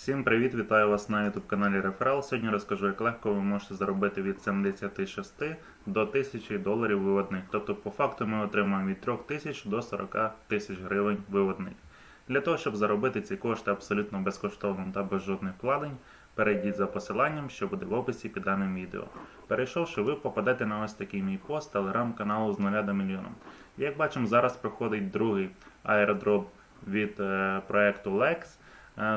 Всім привіт, вітаю вас на YouTube каналі Реферал. Сьогодні розкажу, як легко ви можете заробити від 76 до 1000 доларів виводних. Тобто, по факту ми отримаємо від 3000 до 40 тисяч гривень виводних. Для того, щоб заробити ці кошти абсолютно безкоштовно та без жодних вкладень, перейдіть за посиланням, що буде в описі під даним відео. Перейшовши, ви попадете на ось такий мій пост телеграм-каналу з 0 до мільйоном. Як бачимо, зараз проходить другий аеродроп від е, проекту Lex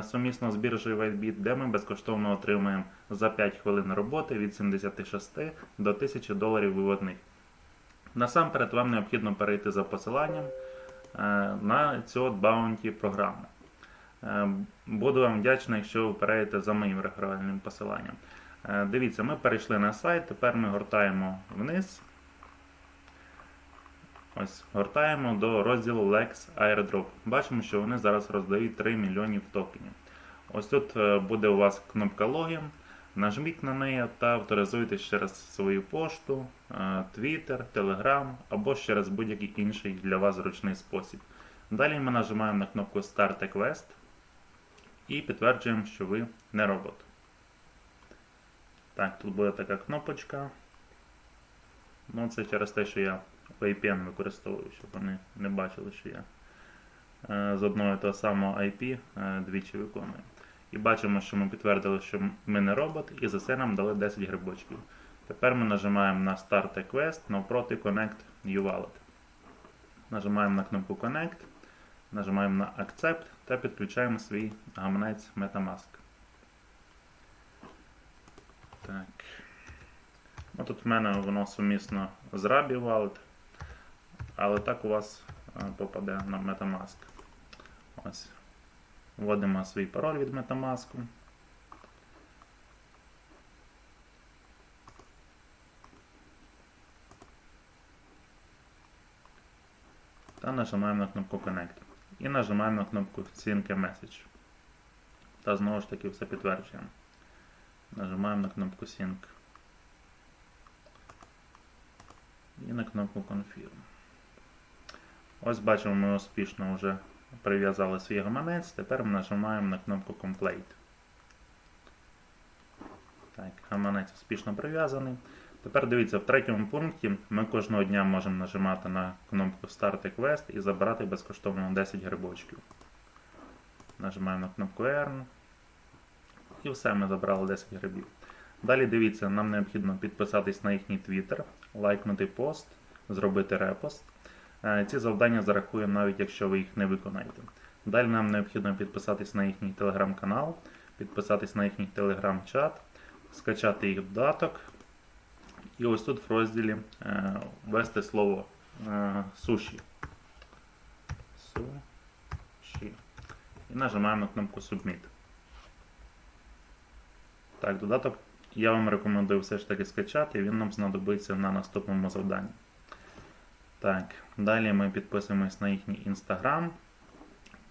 сумісно з біржею WhiteBit, де ми безкоштовно отримаємо за 5 хвилин роботи від 76 до 1000 доларів виводних. Насамперед вам необхідно перейти за посиланням е, на цю Bounty програму. Е, Буду вам вдячний, якщо ви перейдете за моїм реферальним посиланням. Е, Дивіться, ми перейшли на сайт, тепер ми гортаємо вниз. Ось, гортаємо до розділу Lex Airdrop. Бачимо, що вони зараз роздають 3 мільйонів токенів. Ось тут е, буде у вас кнопка Login. Нажміть на неї та авторизуйтесь через свою пошту, е, Twitter, Telegram або через будь-який інший для вас зручний спосіб. Далі ми нажимаємо на кнопку Start a Quest і підтверджуємо, що ви не робот. Так, тут буде така кнопочка. Ну, це через те, що я VPN використовую, щоб вони не бачили, що я е, з одного і того самого IP е, двічі виконую. І бачимо, що ми підтвердили, що ми не робот, і за це нам дали 10 грибочків. Тепер ми нажимаємо на Start a Quest навпроти Connect New Wallet. Нажимаємо на кнопку Connect, нажимаємо на Accept та підключаємо свій гаманець Metamask. Так. Ну, тут в мене воно сумісно з Rabi Wallet, але так у вас е, попаде на Metamask. Ось. Вводимо свій пароль від Metamask. Та нажимаємо на кнопку Connect. І нажимаємо на кнопку Sync Message. Та знову ж таки все підтверджуємо. Нажимаємо на кнопку Sync. І на кнопку Confirm. Ось бачимо, ми успішно вже прив'язали свій гаманець. Тепер ми нажимаємо на кнопку Complete. Так, гаманець успішно прив'язаний. Тепер дивіться, в третьому пункті ми кожного дня можемо нажимати на кнопку a Quest і забирати безкоштовно 10 грибочків. Нажимаємо на кнопку Earn. І все, ми забрали 10 грибів. Далі дивіться, нам необхідно підписатись на їхній Twitter, лайкнути пост, зробити репост. Е, Ці завдання зарахуємо навіть якщо ви їх не виконаєте. Далі нам необхідно підписатись на їхній телеграм-канал, підписатись на їхній телеграм-чат, скачати їх додаток. І ось тут в розділі е, ввести слово е, суші. Суші. І нажимаємо на кнопку Submit. Так, додаток я вам рекомендую все ж таки скачати, він нам знадобиться на наступному завданні. Так, далі ми підписуємось на їхній інстаграм.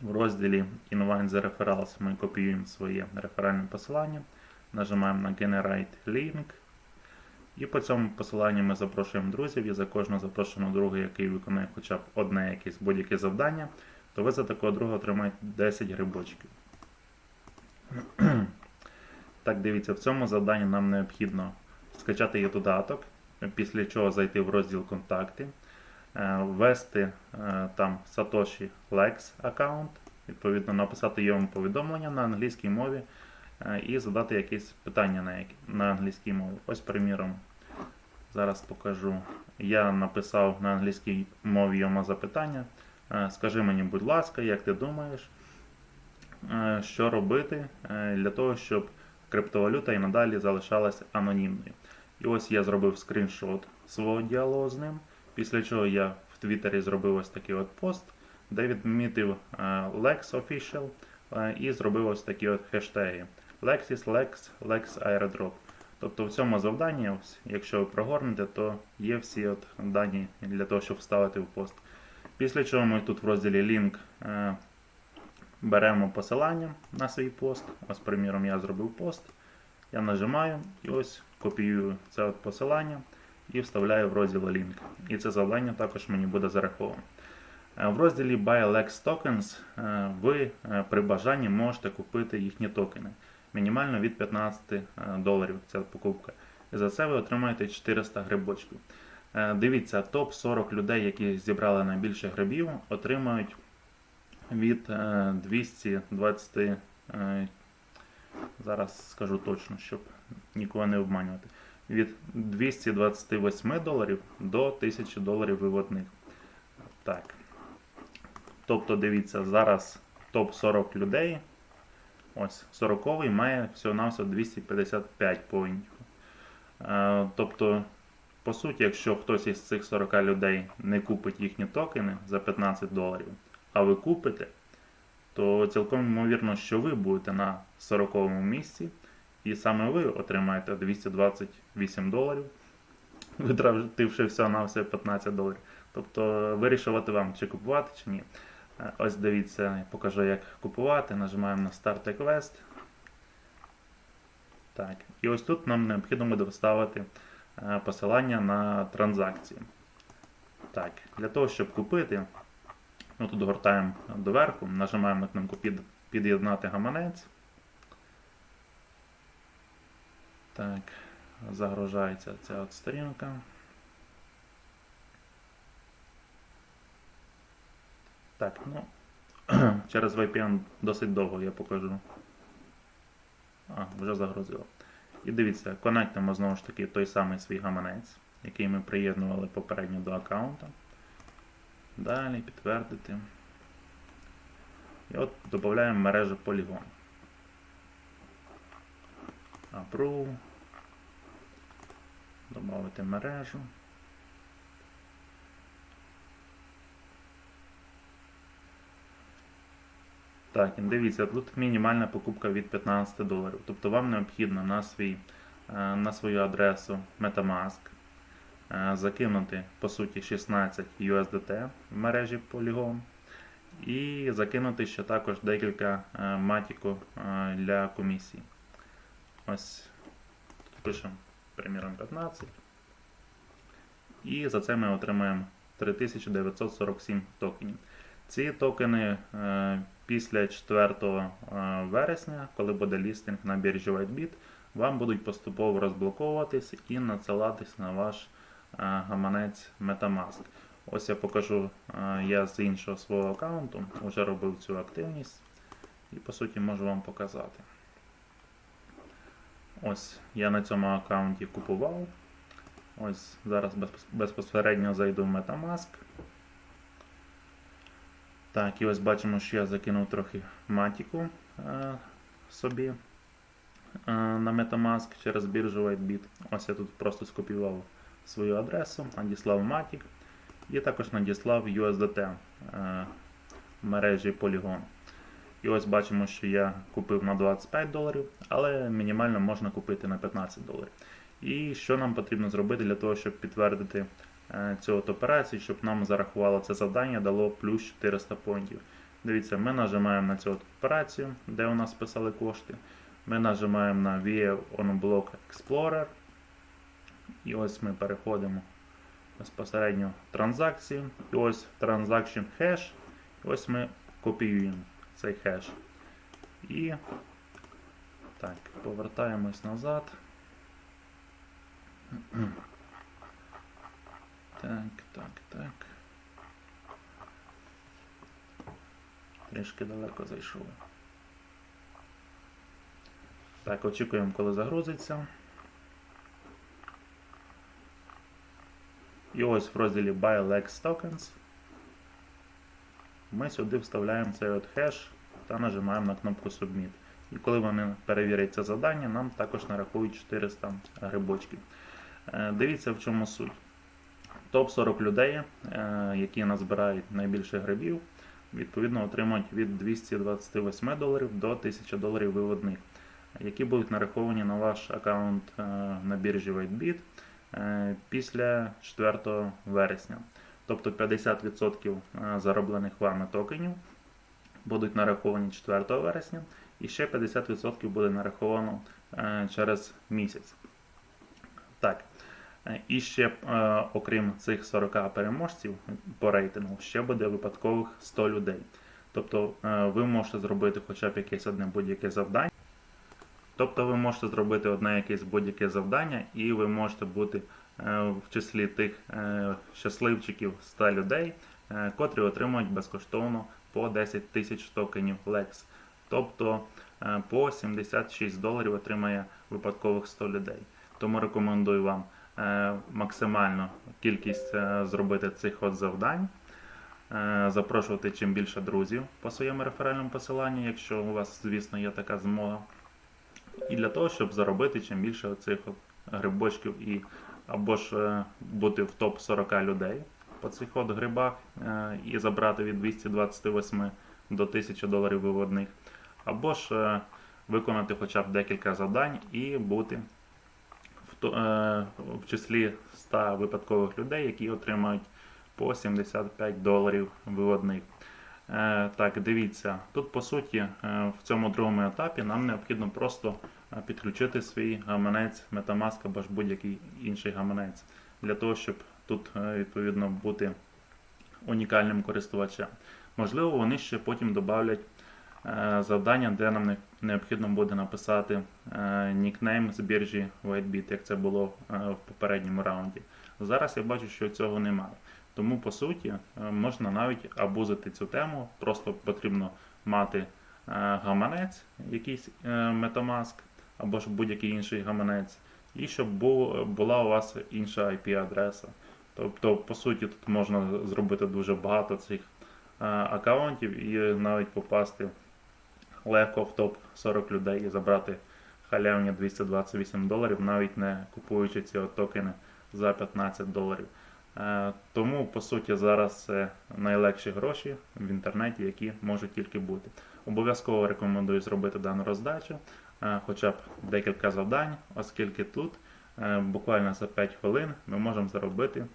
В розділі Invite the Referrals ми копіюємо своє реферальне посилання, нажимаємо на Generate Link. І по цьому посиланню ми запрошуємо друзів, і за кожного запрошеного друга, який виконує хоча б одне якесь будь-яке завдання, то ви за такого друга отримаєте 10 грибочків. Так, дивіться, в цьому завданні нам необхідно скачати є додаток, після чого зайти в розділ Контакти, ввести е, там Satoshi Lex аккаунт, відповідно написати йому повідомлення на англійській мові е, і задати якесь питання на, на англійській мові. Ось, приміром, зараз покажу. Я написав на англійській мові йому запитання. Е, Скажи мені, будь ласка, як ти думаєш, е, що робити е, для того, щоб криптовалюта і надалі залишалася анонімною. І ось я зробив скріншот свого діалогу з ним, після чого я в Твіттері зробив ось такий от пост, де відмітив е, Lex Official е, і зробив ось такі от хештеги Lexis, Lex, Lex Airdrop. Тобто в цьому завданні, ось, якщо ви прогорнете, то є всі от дані для того, щоб вставити в пост. Після чого ми тут в розділі Link е, беремо посилання на свій пост. Ось, приміром, я зробив пост. Я нажимаю і ось копіюю це от посилання і вставляю в розділ Link. І це завдання також мені буде зараховано. Е, В розділі Buy Lex Tokens е, ви е, при бажанні можете купити їхні токени. Мінімально від 15 е, доларів ця покупка. І за це ви отримаєте 400 грибочків. Дивіться, топ-40 людей, які зібрали найбільше грибів, отримають від е, 220. е, Зараз скажу точно, щоб нікого не обманювати. Від 228 доларів до 1000 доларів виводних. Так. Тобто, дивіться, зараз топ-40 людей. Ось 40 має всього-навсього 255 поінтів. Е, тобто, по суті, якщо хтось із цих 40 людей не купить їхні токени за 15 доларів, а ви купите, то цілком ймовірно, що ви будете на 40 місці, і саме ви отримаєте 228 доларів, витративши всього на все 15 доларів. Тобто вирішувати вам, чи купувати, чи ні. Е, Ось дивіться, покажу, як купувати. Нажимаємо на Start Quest. Так. І ось тут нам необхідно буде вставити е, посилання на транзакції. Так, для того, щоб купити, ну тут гортаємо доверху, нажимаємо на кнопку під, під'єднати гаманець. Так, загружається ця от сторінка. Так, ну, через VPN досить довго я покажу. А, вже загрузило. І дивіться, конектимо знову ж таки той самий свій гаманець, який ми приєднували попередньо до аккаунта. Далі підтвердити. І от додаємо мережу Polygon. Approve. Добавити мережу. Так, дивіться, тут мінімальна покупка від 15 доларів. Тобто вам необхідно на, свій, е, на свою адресу Metamask е, закинути по суті 16 USDT в мережі Polygon. І закинути ще також декілька е, матіку для комісії. Ось пишемо, приміром, 15. І за це ми отримаємо 3947 токенів. Ці токени е, після 4 е, вересня, коли буде лістинг на біржі WhiteBit, вам будуть поступово розблоковуватись і надсилатись на ваш е, гаманець Metamask. Ось я покажу, я з іншого свого аккаунту вже робив цю активність і по суті можу вам показати. Ось я на цьому аккаунті купував. Ось зараз безпосередньо зайду в Metamask. Так, і ось бачимо, що я закинув трохи матіку е, собі е, на Metamask через біржу WhiteBit. Ось я тут просто скопіював свою адресу, надіслав Matic і також надіслав USDT е, мережі Polygon. І ось бачимо, що я купив на 25 доларів, але мінімально можна купити на 15 доларів. І що нам потрібно зробити для того, щоб підтвердити е, цю от операцію, щоб нам зарахувало це завдання, дало плюс 400 поінтів. Дивіться, ми нажимаємо на цю от операцію, де у нас списали кошти. Ми нажимаємо на VIA on Block Explorer. І ось ми переходимо безпосередньо в транзакцію. І ось Transaction Hash. І ось ми копіюємо цей хеш. І так, повертаємось назад. Так, так, так. Трішки далеко зайшов. Так, очікуємо, коли загрузиться. І ось в розділі Buy Tokens ми сюди вставляємо цей от хеш та нажимаємо на кнопку Submit. І коли вони перевірять це завдання, нам також нарахують 400 грибочків. Е, Дивіться, в чому суть. Топ-40 людей, е, які назбирають найбільше грибів, відповідно отримують від 228 доларів до 1000 доларів виводних, які будуть нараховані на ваш аккаунт е, на біржі WhiteBit після 4 вересня. Тобто 50% е, зароблених вами токенів будуть нараховані 4 вересня, і ще 50% буде нараховано е, через місяць. Так. Е, І ще, окрім цих 40 переможців по рейтингу, ще буде випадкових 100 людей. Тобто ви можете зробити хоча б якесь одне будь-яке завдання. Тобто ви можете зробити одне якесь будь-яке завдання, і ви можете бути в числі тих е, щасливчиків 100 людей, е, котрі отримують безкоштовно по 10 тисяч токенів Lex. Тобто е, по 76 доларів отримає випадкових 100 людей. Тому рекомендую вам е, максимально кількість е, зробити цих от завдань. Е, Запрошувати чим більше друзів по своєму реферальному посиланню, якщо у вас, звісно, є така змога. І для того, щоб заробити чим більше оцих грибочків і або ж е, бути в топ 40 людей по цих от грибах е, і забрати від 228 до 1000 доларів виводних, або ж е, виконати хоча б декілька завдань і бути в, в числі 100 випадкових людей, які отримають по 75 доларів виводних. Так, дивіться, тут по суті в цьому другому етапі нам необхідно просто підключити свій гаманець Metamask або ж будь-який інший гаманець для того, щоб тут е, відповідно бути унікальним користувачем. Можливо, вони ще потім додавлять е, завдання, де нам необхідно буде написати е, нікнейм з біржі WhiteBit, як це було в попередньому раунді. Зараз я бачу, що цього немає. Тому, по суті, можна навіть абузити цю тему, просто потрібно мати гаманець, якийсь Metamask, або ж будь-який інший гаманець, і щоб була у вас інша IP-адреса. Тобто, по суті, тут можна зробити дуже багато цих е, аккаунтів і навіть попасти легко в топ 40 людей і забрати халявні 228 доларів, навіть не купуючи ці токени за 15 доларів. Е, Тому, по суті, зараз це найлегші гроші в інтернеті, які можуть тільки бути. Обов'язково рекомендую зробити дану роздачу, хоча б декілька завдань, оскільки тут е, буквально за 5 хвилин ми можемо заробити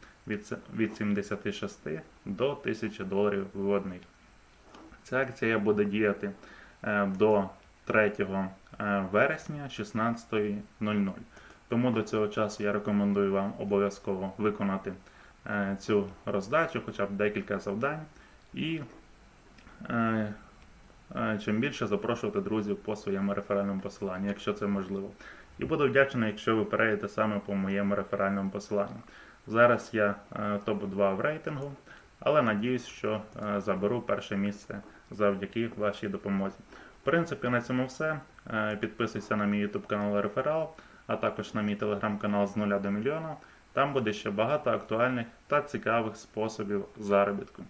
від 76 до 1000 доларів виводних. Ця акція буде діяти е, до 3 е, вересня 16.00. Тому до цього часу я рекомендую вам обов'язково виконати цю роздачу, хоча б декілька завдань, і чим більше запрошувати друзів по своєму реферальному посиланню, якщо це можливо. І буду вдячний, якщо ви перейдете саме по моєму реферальному посиланню. Зараз я е, топ-2 в рейтингу, але надіюсь, що е, заберу перше місце завдяки вашій допомозі. В принципі, на цьому все. Е, Підписуйся на мій YouTube канал Реферал, а також на мій телеграм-канал з нуля до мільйона. Там буде ще багато актуальних та цікавих способів заробітку.